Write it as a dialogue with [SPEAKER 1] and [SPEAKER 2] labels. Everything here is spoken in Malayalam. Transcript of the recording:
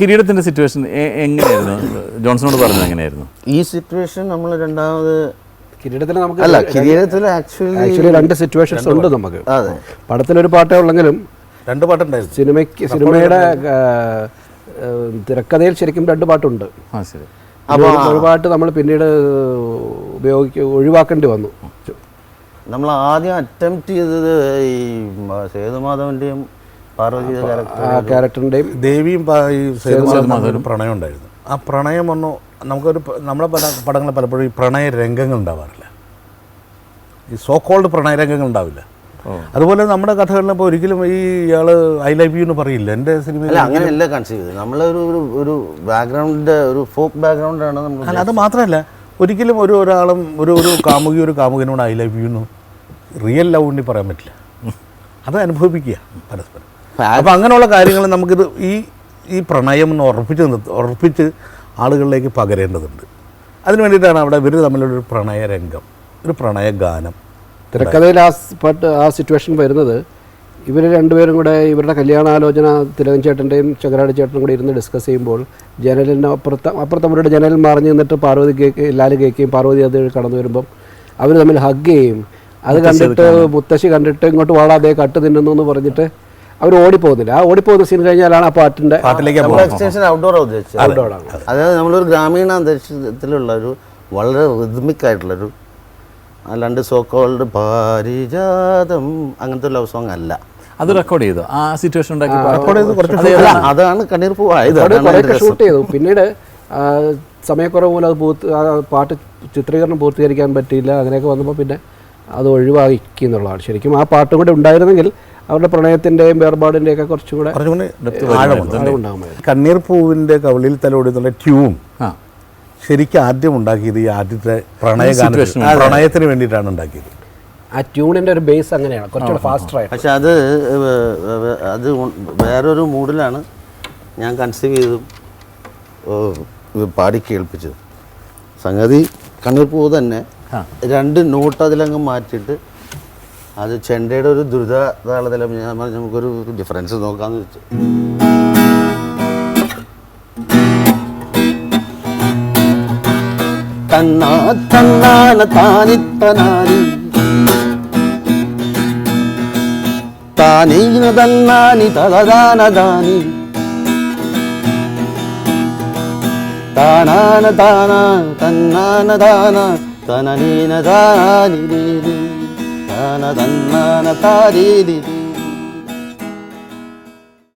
[SPEAKER 1] കിരീടത്തിന്റെ സിറ്റുവേഷൻ എങ്ങനെയായിരുന്നു? ജോൺസണോട് പറഞ്ഞത് എങ്ങനെയായിരുന്നു?
[SPEAKER 2] ഈ സിറ്റുവേഷൻ നമ്മൾ രണ്ടാമത്
[SPEAKER 3] കിരീടത്തിൽ നമുക്ക്
[SPEAKER 2] അല്ല കിരീടത്തിൽ ആക്ച്വലി
[SPEAKER 3] ആക്ച്വലി രണ്ട് സിറ്റുവേഷൻസ് ഉണ്ട് നമുക്ക്.
[SPEAKER 2] അതെ.
[SPEAKER 3] പടത്തിലൊരു പാട്ടേ ഉള്ളെങ്കിലും
[SPEAKER 4] രണ്ട് പാട്ടുണ്ടായിരുന്നു.
[SPEAKER 3] സിനിമയ്ക്ക് സിനിമയുടെ തിരക്കഥയിൽ ശരിക്കും രണ്ട് പാട്ടുണ്ട്.
[SPEAKER 1] ആ ശരി.
[SPEAKER 3] അപ്പോൾ ഒരു പാട്ട് നമ്മൾ പിന്നീട് ഉപയോഗിക്ക ഒഴിവാക്കേണ്ടി വന്നു.
[SPEAKER 2] നമ്മൾ ആദ്യം അറ്റംപ്റ്റ് ചെയ്തത് ഈ മ- ക്യാരക്ടർ
[SPEAKER 3] ആ ക്യാരക്ടറിന്റെയും
[SPEAKER 4] ദേവിയും ഈ സേതുമാധവനും പ്രണയം ഉണ്ടായിരുന്നു. ആ പ്രണയം ഒന്നു നമുക്കൊരു നമ്മുടെ നമ്മളെ പല പടങ്ങൾ പലപ്പോഴും ഈ പ്രണയ രംഗങ്ങൾ ഉണ്ടാവാറില്ല. ഈ സോ കോൾഡ് പ്രണയ രംഗങ്ങൾ ഉണ്ടാവില്ല. അതുപോലെ നമ്മുടെ കഥകളിൽ ഇപ്പോൾ ഒരിക്കലും ഈ ഇയാൾ ഐ ലവ് യു എന്ന് പറയില്ല. എന്റെ സിനിമയിൽ
[SPEAKER 2] അല്ല അങ്ങനെയല്ല കൺസീവ് ചെയ്തത്. നമ്മളൊരു ഒരു ഒരു ബാക്ക്ഗ്രൗണ്ട് ഒരു ഫോക്ക് ബാക്ക്ഗ്രൗണ്ടാണ് നമ്മൾ
[SPEAKER 4] അല്ല അത് മാത്രമല്ല ഒരിക്കലും ഒരു ഒരാളും ഒരു ഒരു കാമുകി ഒരു കാമുകനോട് ഐ ലവ് യു എന്ന് റിയൽ ലവ് ഉണ്ടി പറയാൻ പറ്റില്ല. അത് അനുഭവിക്കുക പരസ്പരം. അപ്പോൾ അങ്ങനെയുള്ള കാര്യങ്ങൾ നമുക്കിത് ഈ ഈ പ്രണയം എന്ന് ഉറപ്പിച്ച് ഉറപ്പിച്ച് ആളുകളിലേക്ക് പകരേണ്ടതുണ്ട്. അതിന് വേണ്ടിയിട്ടാണ് അവിടെ ഇവർ തമ്മിലൊരു പ്രണയ രംഗം ഒരു പ്രണയ ഗാനം
[SPEAKER 3] തിരക്കഥയിൽ ആ പാട്ട് ആ സിറ്റുവേഷൻ വരുന്നത് ഇവർ രണ്ടുപേരും കൂടെ ഇവരുടെ കല്യാണാലോചന തിലകൻ ചേട്ടന്റെയും ചകരാടി ചേട്ടനും കൂടി ഇരുന്ന് ഡിസ്കസ് ചെയ്യുമ്പോൾ ജനലിന് അപ്പുറത്ത് അപ്പുറത്ത് അവരുടെ ജനലിൽ മറിഞ്ഞ് നിന്നിട്ട് പാർവതി കേക്ക് ലാൽ കേൾക്കുകയും പാർവതി അത് കടന്നു വരുമ്പം അവർ തമ്മിൽ ഹഗ് ചെയ്യും. അത് കണ്ടിട്ട് മുത്തശ്ശി കണ്ടിട്ട് ഇങ്ങോട്ട് വാടാതെ കട്ട് തിന്നുന്നു എന്ന് പറഞ്ഞിട്ട് അവർ ഓടിപ്പോകുന്നില്ല. ആ ഓടിപ്പോകുന്ന സീൻ കഴിഞ്ഞാലാണ് ആ പാട്ടിന്റെ
[SPEAKER 4] പാട്ടിലേക്ക്
[SPEAKER 2] എക്സ്റ്റൻഷൻ ഔട്ട്ഡോർ ഉദ്ദേശിച്ചത്.
[SPEAKER 3] ഔട്ട്ഡോർ ആണ്.
[SPEAKER 2] അതായത് നമ്മളൊരു ഗ്രാമീണ അന്തരീക്ഷത്തിലുള്ള ഒരു വളരെ റിദ്മിക് ആയിട്ടുള്ളൊരു അല്ലാണ്ട് സോ കോൾഡ് പാരിജാതം അങ്ങനത്തെ ലവ് സോങ് അല്ല.
[SPEAKER 1] അത് റെക്കോർഡ് ചെയ്തു. ആ സിറ്റുവേഷൻ ഉണ്ടാക്കി
[SPEAKER 4] റെക്കോർഡ് ചെയ്തു കുറച്ച്
[SPEAKER 2] അതാണ്. കണ്ണീർ പൂവായത്.
[SPEAKER 3] ഷൂട്ട് ചെയ്തു. പിന്നീട് സമയക്കുറവ് മൂലം അത് പൂർത്തി ആ പാട്ട് ചിത്രീകരണം പൂർത്തീകരിക്കാൻ പറ്റിയില്ല. അങ്ങനെയൊക്കെ വന്നപ്പോൾ പിന്നെ അത് ഒഴിവാക്കി എന്നുള്ളതാണ്. ശരിക്കും ആ പാട്ടും കൂടെ ഉണ്ടായിരുന്നെങ്കിൽ അവരുടെ പ്രണയത്തിന്റെയും വേർപാടിന്റെയൊക്കെ ഒക്കെ കുറച്ചും കൂടെ
[SPEAKER 4] കുറച്ചും കൂടി ആഴമുണ്ട്.
[SPEAKER 3] ഉണ്ടാകുമായിരുന്നു
[SPEAKER 4] കണ്ണീർ പൂവിന്റെ കവളിൽ തലോടി എന്നുള്ള ട്യൂൺ ശരിക്കും ആദ്യം ഉണ്ടാക്കിയത് ഈ ആദ്യത്തെ പ്രണയ ഗാനത്തിന് പ്രണയത്തിന് വേണ്ടിയിട്ടാണ് ഉണ്ടാക്കിയത്.
[SPEAKER 3] ആ ട്യൂണിന്റെ ഒരു ബേസ് അങ്ങനെയാണ്. കുറച്ചുകൂടെ ഫാസ്റ്റർ ആയിട്ട്.
[SPEAKER 2] പക്ഷെ അത് അത് വേറൊരു മൂഡിലാണ് ഞാൻ കൺസീവ് ചെയ്തു പാടി കേൾപ്പിച്ചത്. സംഗതി കണ്ണീർ പൂവ് തന്നെ രണ്ട് നോട്ട് അതിലങ്ങ് മാറ്റിയിട്ട് അത് ചെണ്ടയുടെ ഒരു ദ്രുത താളത്തിലും ഞാൻ പറഞ്ഞു നമുക്കൊരു ഡിഫറൻസ് നോക്കാമെന്ന് വെച്ചു തന്നാ തന്നാന താനിത്തനാനി താനീന തന്നാനി തദാന ദാനി താനാന താന തന്നാന താന തനനീന താനി मानतारीदि